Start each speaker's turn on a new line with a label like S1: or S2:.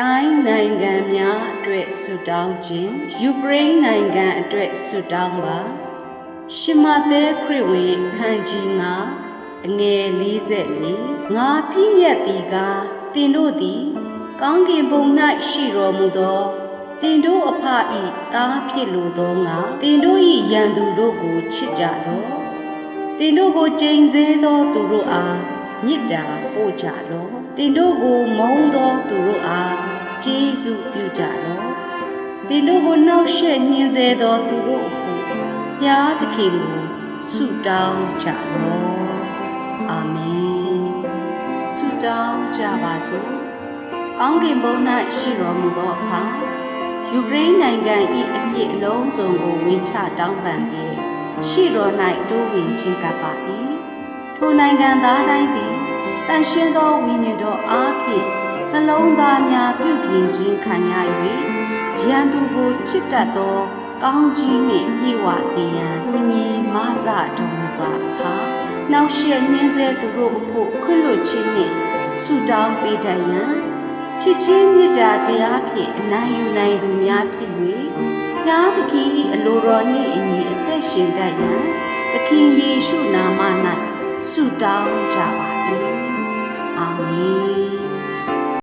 S1: တိုင်းနိုင်ငံများအတွက်ဆုတောင်းခြင်းယူကရိန်းနိုင်ငံအတွက်ဆုတောင်းပါရှမသက်ခရစ်ဝင်ခန်းကြီးငါအငယ်44ငါပြည့်ညက်သည်ကားတင်တို့သည် ကောင်းကင်ဘုံ၌ရှိတော်မူသောတင်တို့အဖဤသားဖြစ်လိုသောငါတင်တို့၏ရန်သူတို့ကိုချစ်ကြလော့တင်တို့ကိုကြိမ်ဆဲသောသူတို့အား မြစ်တာပို့ကြလော့တင်တို့ကိုမုန်းသောသူတို့အားကျေးဇူးပြုကြလော့တင်တို့ကိုနှောက်ယှက်ညှင်းဆဲသောသူတို့အဖို့ဘုရားသခင်ကိုဆုတောင်းကြလော့အာမင်ဆုတောင်းကြပါစို့ကောင်းကင်ဘုံ၌ရှိတော်မူသောအဖာယူကရိန်းနိုင်ငံ၏အပြစ်အလုံးစုံကိုဝင်ချတောင်းပန်လျက်ရှိတော်၌တိုးဝင်ခြင်းကပ်ပါ၏ ထိုနိုင်ငံသားတိုင်းသည်တန်ရှင်းသောဝိညာဉ်တော်အားဖြင့်နှလုံးသားများပြုပြင်ခြင်းခံရ၍ရန်သူကိုချစ်တတ်သောကောင်းကြီးနှင့်ပြည့်ဝစေရန်ဘုရားမဆတော်မူပါဟာနောက်ရှက်နှင်းစေသူတို့အဖို့ခွင့်လွှတ်ခြင်းနှင့်ဆုတောင်းပေးတတ်ရန်ချစ်ချင်းမေတ္တာတရားဖြင့်အနိုင်ယူနိုင်သူများဖြစ်၍ဘုရားသခင်၏အလိုတော်နှင့်အညီအသက်ရှင်တတ်ရန်သခင်ယေရှုနာမ၌ ဆုတောင်းကြပါ၏အာမင်